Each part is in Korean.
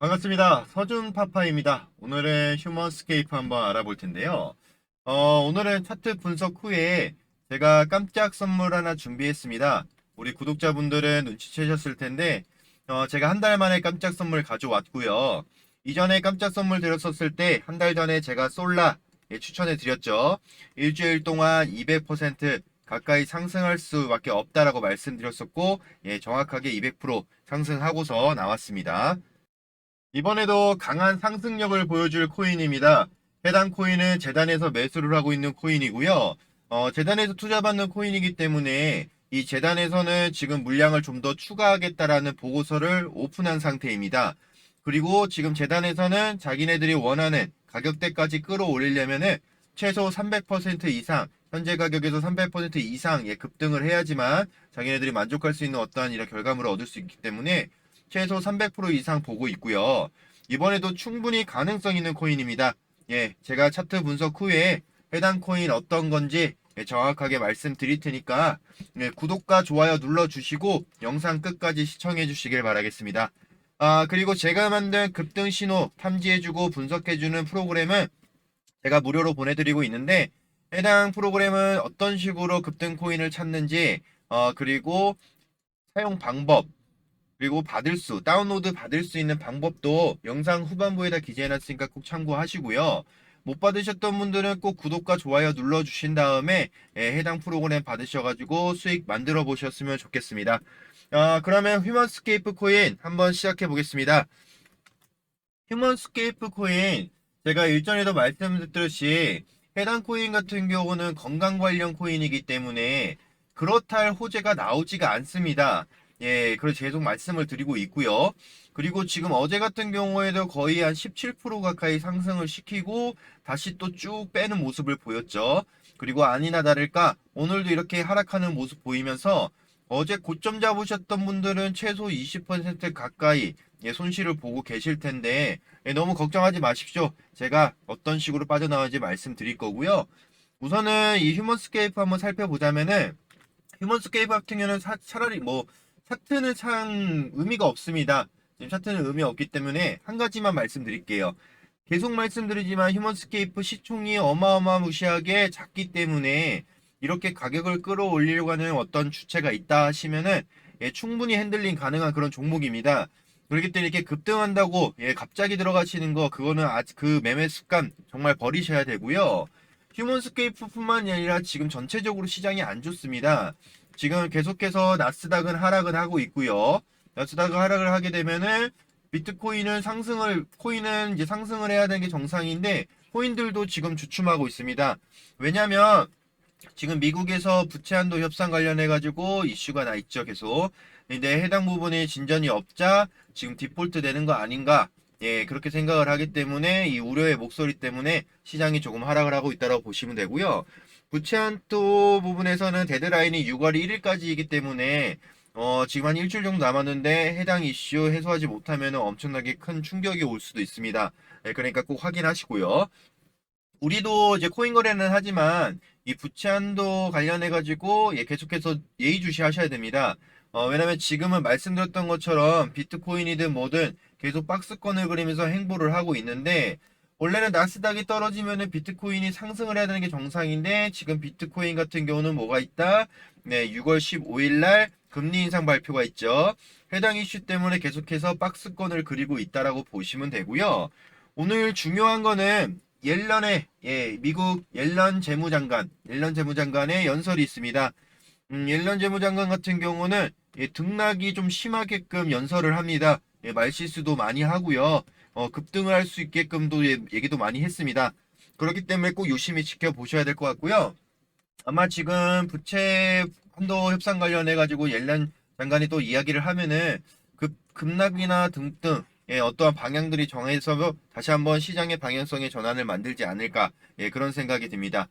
반갑습니다. 서준 파파입니다. 오늘의 휴먼스케이프 한번 알아볼 텐데요. 어, 오늘은 차트 분석 후에 제가 깜짝 선물 하나 준비했습니다. 우리 구독자분들은 눈치채셨을 텐데, 어, 제가 한 달 만에 깜짝 선물 가져왔고요. 이전에 깜짝 선물 드렸었을 때, 한 달 전에 제가 솔라 예, 추천해 드렸죠. 일주일 동안 200% 가까이 상승할 수밖에 없다라고 말씀드렸었고, 예, 정확하게 200% 상승하고서 나왔습니다. 이번에도 강한 상승력을 보여줄 코인입니다. 해당 코인은 재단에서 매수를 하고 있는 코인이고요. 어, 재단에서 투자받는 코인이기 때문에 이 재단에서는 지금 물량을 좀 더 추가하겠다라는 보고서를 오픈한 상태입니다. 그리고 지금 재단에서는 자기네들이 원하는 가격대까지 끌어올리려면은 최소 300% 이상, 현재 가격에서 300% 이상의 급등을 해야지만 자기네들이 만족할 수 있는 어떠한 이런 결과물을 얻을 수 있기 때문에 최소 300% 이상 보고 있고요. 이번에도 충분히 가능성 있는 코인입니다. 예, 제가 차트 분석 후에 해당 코인 어떤 건지 예, 정확하게 말씀드릴 테니까 예, 구독과 좋아요 눌러주시고 영상 끝까지 시청해 주시길 바라겠습니다. 아, 그리고 제가 만든 급등 신호 탐지해주고 분석해주는 프로그램은 제가 무료로 보내드리고 있는데 해당 프로그램은 어떤 식으로 급등 코인을 찾는지 어, 그리고 사용 방법 그리고 받을 수, 다운로드 받을 수 있는 방법도 영상 후반부에다 기재해놨으니까 꼭 참고하시고요. 못 받으셨던 분들은 꼭 구독과 좋아요 눌러주신 다음에 예, 해당 프로그램 받으셔가지고 수익 만들어 보셨으면 좋겠습니다. 아, 그러면 휴먼스케이프 코인 한번 시작해 보겠습니다. 휴먼스케이프 코인 제가 일전에도 말씀드렸듯이 해당 코인 같은 경우는 건강 관련 코인이기 때문에 그렇다 할 호재가 나오지가 않습니다. 예, 그래서 계속 말씀을 드리고 있고요. 그리고 지금 어제 같은 경우에도 거의 한 17% 가까이 상승을 시키고 다시 또 쭉 빼는 모습을 보였죠. 그리고 아니나 다를까 오늘도 이렇게 하락하는 모습 보이면서 어제 고점 잡으셨던 분들은 최소 20% 가까이 예, 손실을 보고 계실 텐데 예, 너무 걱정하지 마십시오. 제가 어떤 식으로 빠져나오는지 말씀드릴 거고요. 우선은 이 휴먼스케이프 한번 살펴보자면은 휴먼스케이프 같은 경우는 사- 차라리 뭐 차트는 참 의미가 없습니다. 지금 차트는 의미 없기 때문에 한 가지만 말씀드릴게요. 계속 말씀드리지만 휴먼스케이프 시총이 어마어마무시하게 작기 때문에 이렇게 가격을 끌어올리려고 하는 어떤 주체가 있다 하시면은 예, 충분히 핸들링 가능한 그런 종목입니다. 그렇기 때문에 이렇게 급등한다고 예, 갑자기 들어가시는 거 그거는 아직 그 매매 습관 정말 버리셔야 되고요. 휴먼스케이프뿐만이 아니라 지금 전체적으로 시장이 안 좋습니다. 지금 계속해서 나스닥은 하락을 하고 있고요. 나스닥은 하락을 하게 되면은 비트코인은 상승을 코인은 이제 상승을 해야 되는 게 정상인데 코인들도 지금 주춤하고 있습니다. 왜냐면 지금 미국에서 부채 한도 협상 관련해 가지고 이슈가 나 있죠, 계속. 근데 해당 부분에 진전이 없자 지금 디폴트 되는 거 아닌가? 예, 그렇게 생각을 하기 때문에 이 우려의 목소리 때문에 시장이 조금 하락을 하고 있다고 보시면 되고요. 부채 한도 부분에서는 데드라인이 6월 1일까지이기 때문에 어, 지금 한 일주일 정도 남았는데 해당 이슈 해소하지 못하면 엄청나게 큰 충격이 올 수도 있습니다. 예, 그러니까 꼭 확인하시고요. 우리도 이제 코인 거래는 하지만 이 부채 한도 관련해 가지고 예, 계속해서 예의주시 하셔야 됩니다. 어, 왜냐면 지금은 말씀드렸던 것처럼 비트코인이든 뭐든 계속 박스권을 그리면서 행보를 하고 있는데 원래는 나스닥이 떨어지면은 비트코인이 상승을 해야 되는 게 정상인데 지금 비트코인 같은 경우는 뭐가 있다? 네, 6월 15일 날 금리 인상 발표가 있죠. 해당 이슈 때문에 계속해서 박스권을 그리고 있다라고 보시면 되고요. 오늘 중요한 거는 옐런의 예, 미국 옐런 재무장관, 옐런 재무장관의 연설이 있습니다. 음, 옐런 재무장관 같은 경우는 예, 등락이 좀 심하게끔 연설을 합니다. 예, 말실수도 많이 하고요. 어, 급등을 할 수 있게끔도 예, 얘기도 많이 했습니다. 그렇기 때문에 꼭 유심히 지켜보셔야 될 것 같고요. 아마 지금 부채 한도 협상 관련해 가지고 옐런 장관이 또 이야기를 하면은 급 급락이나 등등 예, 어떠한 방향들이 정해서 다시 한번 시장의 방향성의 전환을 만들지 않을까 예, 그런 생각이 듭니다.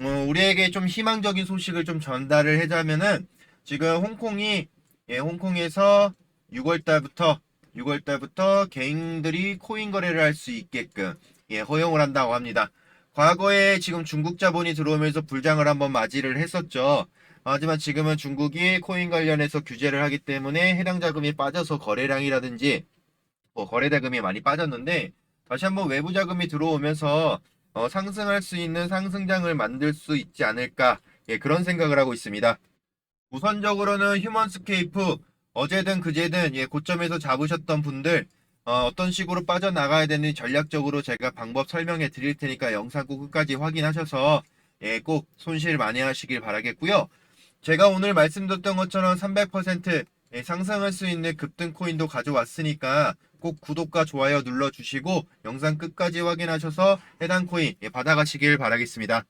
어, 우리에게 좀 희망적인 소식을 좀 전달을 해자면은 지금 홍콩이 예, 홍콩에서 6월 달부터 6월 달부터 개인들이 코인 거래를 할 수 있게끔 예, 허용을 한다고 합니다. 과거에 지금 중국 자본이 들어오면서 불장을 한번 맞이를 했었죠. 하지만 지금은 중국이 코인 관련해서 규제를 하기 때문에 해당 자금이 빠져서 거래량이라든지 뭐 거래 대금이 많이 빠졌는데 다시 한번 외부 자금이 들어오면서 어, 상승할 수 있는 상승장을 만들 수 있지 않을까 예, 그런 생각을 하고 있습니다. 우선적으로는 휴먼스케이프 어제든 그제든 예, 고점에서 잡으셨던 분들 어, 떤 식으로 빠져나가야 되는지 전략적으로 제가 방법 설명해 드릴 테니까 영상 꼭 끝까지 확인하셔서 예, 꼭 손실 많이 하시길 바라겠고요. 제가 오늘 말씀드렸던 것처럼 300% 예, 상승할 수 있는 급등 코인도 가져왔으니까 꼭 구독과 좋아요 눌러주시고 영상 끝까지 확인하셔서 해당 코인 예, 받아가시길 바라겠습니다.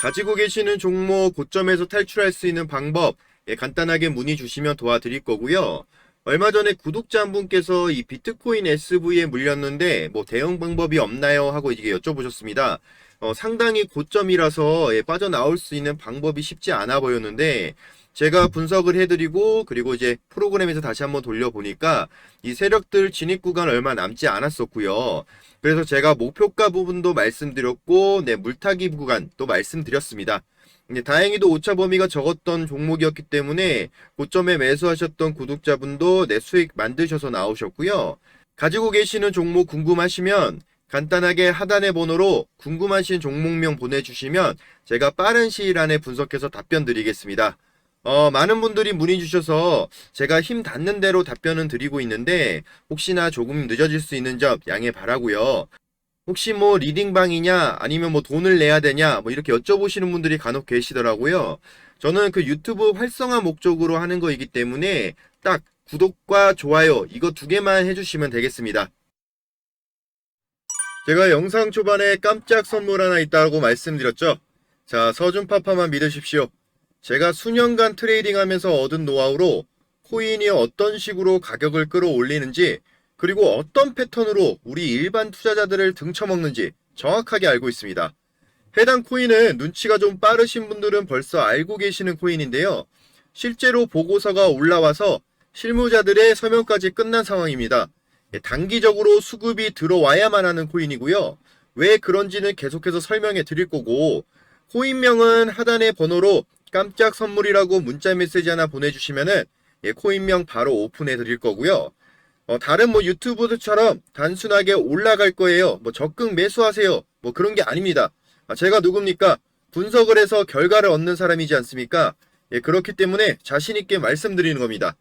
가지고 계시는 종목 고점에서 탈출할 수 있는 방법 예, 간단하게 문의 주시면 도와드릴 거고요. 얼마 전에 구독자 한 분께서 이 비트코인 SV에 물렸는데 뭐 대응 방법이 없나요? 하고 이게 여쭤보셨습니다. 어, 상당히 고점이라서 예, 빠져나올 수 있는 방법이 쉽지 않아 보였는데 제가 분석을 해드리고 그리고 이제 프로그램에서 다시 한번 돌려보니까 이 세력들 진입 구간 얼마 남지 않았었고요. 그래서 제가 목표가 부분도 말씀드렸고 네 물타기 구간 또 말씀드렸습니다. 네, 다행히도 오차 범위가 적었던 종목이었기 때문에 고점에 매수하셨던 구독자분도 내 수익 만드셔서 나오셨고요. 가지고 계시는 종목 궁금하시면 간단하게 하단의 번호로 궁금하신 종목명 보내주시면 제가 빠른 시일 안에 분석해서 답변 드리겠습니다. 어, 많은 분들이 문의 주셔서 제가 힘 닿는 대로 답변은 드리고 있는데 혹시나 조금 늦어질 수 있는 점 양해 바라고요. 혹시 뭐 리딩방이냐 아니면 뭐 돈을 내야 되냐 뭐 이렇게 여쭤보시는 분들이 간혹 계시더라고요. 저는 그 유튜브 활성화 목적으로 하는 거이기 때문에 딱 구독과 좋아요 이거 두 개만 해주시면 되겠습니다. 제가 영상 초반에 깜짝 선물 하나 있다고 말씀드렸죠. 자 서준파파만 믿으십시오. 제가 수년간 트레이딩 하면서 얻은 노하우로 코인이 어떤 식으로 가격을 끌어올리는지 그리고 어떤 패턴으로 우리 일반 투자자들을 등쳐먹는지 정확하게 알고 있습니다. 해당 코인은 눈치가 좀 빠르신 분들은 벌써 알고 계시는 코인인데요. 실제로 보고서가 올라와서 실무자들의 서명까지 끝난 상황입니다. 예, 단기적으로 수급이 들어와야만 하는 코인이고요. 왜 그런지는 계속해서 설명해 드릴 거고, 코인명은 하단의 번호로 깜짝 선물이라고 문자 메시지 하나 보내주시면은 예, 코인명 바로 오픈해 드릴 거고요. 어, 다른 뭐 유튜브들처럼 단순하게 올라갈 거예요. 뭐 적극 매수하세요. 뭐 그런 게 아닙니다. 아, 제가 누굽니까? 분석을 해서 결과를 얻는 사람이지 않습니까? 예, 그렇기 때문에 자신있게 말씀드리는 겁니다.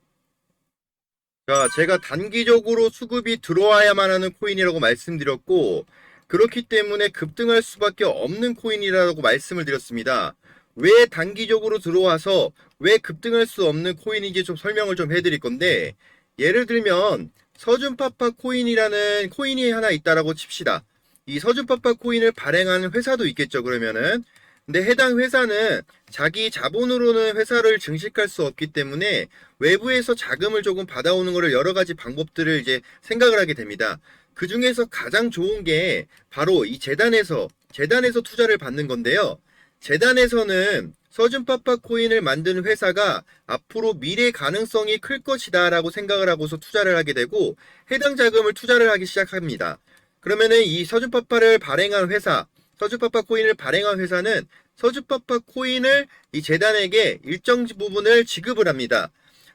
자, 제가 단기적으로 수급이 들어와야만 하는 코인이라고 말씀드렸고, 그렇기 때문에 급등할 수밖에 없는 코인이라고 말씀을 드렸습니다. 왜 단기적으로 들어와서 왜 급등할 수 없는 코인인지 좀 설명을 좀 해드릴 건데, 예를 들면, 서준파파 코인이라는 코인이 하나 있다라고 칩시다. 이 서준파파 코인을 발행하는 회사도 있겠죠, 그러면은. 근데 해당 회사는 자기 자본으로는 회사를 증식할 수 없기 때문에 외부에서 자금을 조금 받아오는 거를 여러 가지 방법들을 이제 생각을 하게 됩니다. 그 중에서 가장 좋은 게 바로 이 재단에서, 재단에서 투자를 받는 건데요. 재단에서는 서준파파 코인을 만드는 회사가 앞으로 미래 가능성이 클 것이다 라고 생각을 하고서 투자를 하게 되고 해당 자금을 투자를 하기 시작합니다. 그러면은 이 서준파파를 발행한 회사, 서주파파 코인을 발행한 회사는 서주파파 코인을 이 재단에게 일정 부분을 지급을 합니다.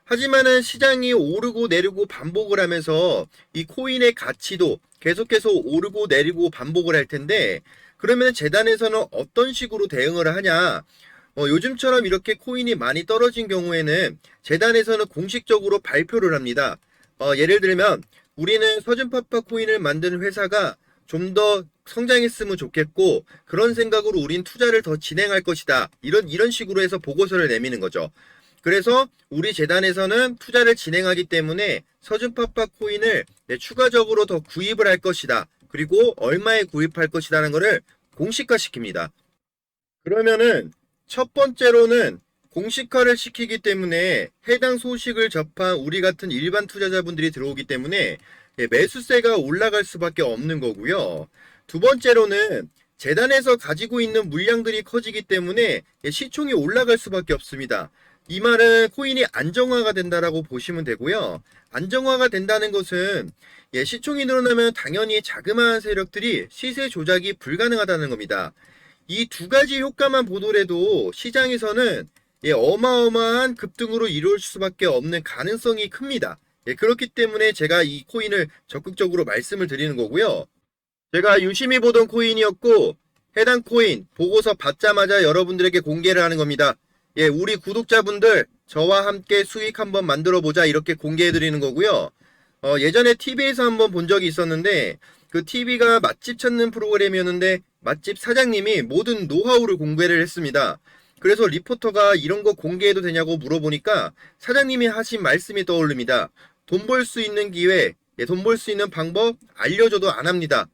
하지만은 시장이 오르고 내리고 반복을 하면서 이 코인의 가치도 계속해서 오르고 내리고 반복을 할 텐데 그러면 재단에서는 어떤 식으로 대응을 하냐? 어, 요즘처럼 이렇게 코인이 많이 떨어진 경우에는 재단에서는 공식적으로 발표를 합니다. 어, 예를 들면 우리는 서준파파 코인을 만드는 회사가 좀 더 성장했으면 좋겠고 그런 생각으로 우린 투자를 더 진행할 것이다. 이런 이런 식으로 해서 보고서를 내미는 거죠. 그래서 우리 재단에서는 투자를 진행하기 때문에 서준파파 코인을 네, 추가적으로 더 구입을 할 것이다. 그리고 얼마에 구입할 것이라는 것을 공식화 시킵니다. 그러면은 첫 번째로는 공식화를 시키기 때문에 해당 소식을 접한 우리 같은 일반 투자자분들이 들어오기 때문에 예, 매수세가 올라갈 수밖에 없는 거고요. 두 번째로는 재단에서 가지고 있는 물량들이 커지기 때문에 예, 시총이 올라갈 수밖에 없습니다. 이 말은 코인이 안정화가 된다라고 보시면 되고요. 안정화가 된다는 것은 예, 시총이 늘어나면 당연히 자그마한 세력들이 시세 조작이 불가능하다는 겁니다. 이 두 가지 효과만 보더라도 시장에서는 예, 어마어마한 급등으로 이룰 수밖에 없는 가능성이 큽니다. 예, 그렇기 때문에 제가 이 코인을 적극적으로 말씀을 드리는 거고요. 제가 유심히 보던 코인이었고 해당 코인 보고서 받자마자 여러분들에게 공개를 하는 겁니다. 예, 우리 구독자분들 저와 함께 수익 한번 만들어 보자 이렇게 공개해 드리는 거고요. 어, 예전에 TV에서 한번 본 적이 있었는데 그 TV가 맛집 찾는 프로그램이었는데 맛집 사장님이 모든 노하우를 공개를 했습니다. 그래서 리포터가 이런 거 공개해도 되냐고 물어보니까 사장님이 하신 말씀이 떠오릅니다. 돈 벌 수 있는 기회, 돈벌 수 있는 방법 알려줘도 안 합니다.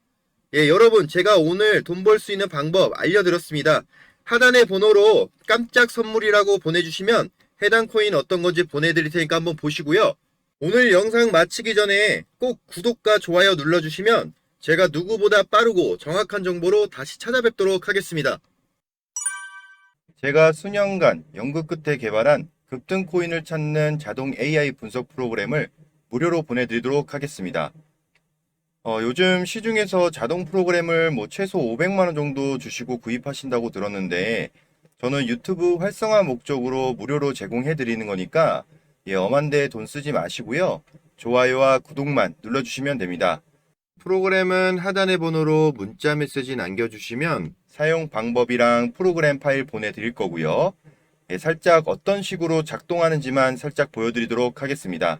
예, 여러분, 제가 오늘 돈 벌 수 있는 방법 알려드렸습니다. 하단의 번호로 깜짝 선물이라고 보내주시면 해당 코인 어떤 건지 보내드릴 테니까 한번 보시고요. 오늘 영상 마치기 전에 꼭 구독과 좋아요 눌러주시면 제가 누구보다 빠르고 정확한 정보로 다시 찾아뵙도록 하겠습니다. 제가 수년간 연구 끝에 개발한 급등 코인을 찾는 자동 AI 분석 프로그램을 무료로 보내드리도록 하겠습니다. 어, 요즘 시중에서 자동 프로그램을 뭐 최소 500만 원 정도 주시고 구입하신다고 들었는데 저는 유튜브 활성화 목적으로 무료로 제공해 드리는 거니까 예, 엄한데 돈 쓰지 마시고요. 좋아요와 구독만 눌러주시면 됩니다. 프로그램은 하단의 번호로 문자 메시지 남겨주시면 사용 방법이랑 프로그램 파일 보내드릴 거고요. 예, 살짝 어떤 식으로 작동하는지만 살짝 보여드리도록 하겠습니다.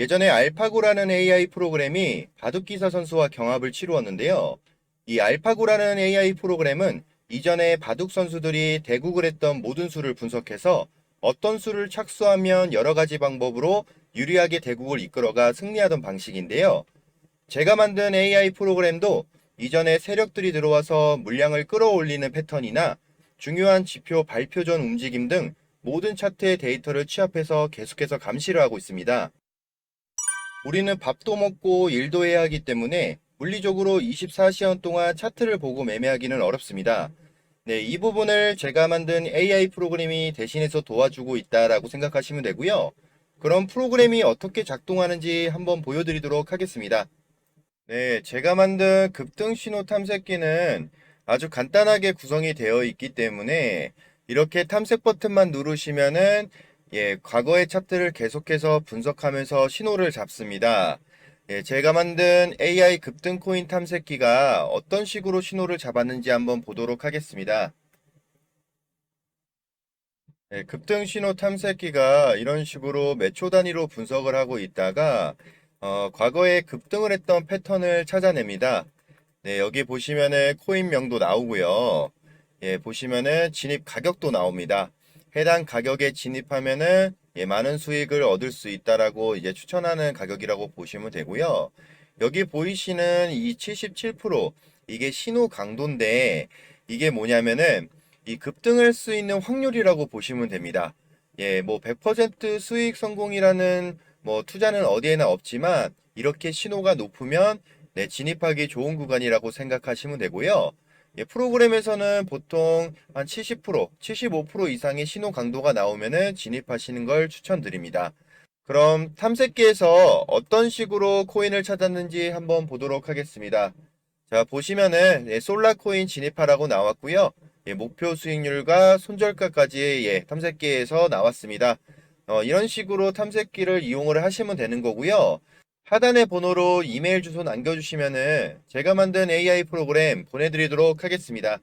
예전에 알파고라는 AI 프로그램이 바둑기사 선수와 경합을 치루었는데요. 이 알파고라는 AI 프로그램은 이전에 바둑 선수들이 대국을 했던 모든 수를 분석해서 어떤 수를 착수하면 여러 가지 방법으로 유리하게 대국을 이끌어가 승리하던 방식인데요. 제가 만든 AI 프로그램도 이전에 세력들이 들어와서 물량을 끌어올리는 패턴이나 중요한 지표 발표 전 움직임 등 모든 차트의 데이터를 취합해서 계속해서 감시를 하고 있습니다. 우리는 밥도 먹고 일도 해야 하기 때문에 물리적으로 24시간 동안 차트를 보고 매매하기는 어렵습니다. 네, 이 부분을 제가 만든 AI 프로그램이 대신해서 도와주고 있다라고 생각하시면 되고요. 그럼 프로그램이 어떻게 작동하는지 한번 보여드리도록 하겠습니다. 네, 제가 만든 급등 신호 탐색기는 아주 간단하게 구성이 되어 있기 때문에 이렇게 탐색 버튼만 누르시면은 예, 과거의 차트를 계속해서 분석하면서 신호를 잡습니다. 예, 제가 만든 AI 급등 코인 탐색기가 어떤 식으로 신호를 잡았는지 한번 보도록 하겠습니다. 예, 급등 신호 탐색기가 이런 식으로 몇초 단위로 분석을 하고 있다가 어, 과거에 급등을 했던 패턴을 찾아냅니다. 네, 여기 보시면은 코인명도 나오고요. 예, 보시면은 진입 가격도 나옵니다. 해당 가격에 진입하면은 예, 많은 수익을 얻을 수 있다라고 이제 추천하는 가격이라고 보시면 되고요. 여기 보이시는 이 77% 이게 신호 강도인데 이게 뭐냐면은 이 급등할 수 있는 확률이라고 보시면 됩니다. 예, 뭐 100% 수익 성공이라는 뭐 투자는 어디에나 없지만 이렇게 신호가 높으면 네, 진입하기 좋은 구간이라고 생각하시면 되고요. 예, 프로그램에서는 보통 한 70%, 75% 이상의 신호 강도가 나오면은 진입하시는 걸 추천드립니다. 그럼 탐색기에서 어떤 식으로 코인을 찾았는지 한번 보도록 하겠습니다. 자, 보시면은 예, 솔라 코인 진입하라고 나왔고요. 예, 목표 수익률과 손절가까지 예, 탐색기에서 나왔습니다. 어, 이런 식으로 탐색기를 이용을 하시면 되는 거고요. 하단의 번호로 이메일 주소 남겨주시면은 제가 만든 AI 프로그램 보내드리도록 하겠습니다.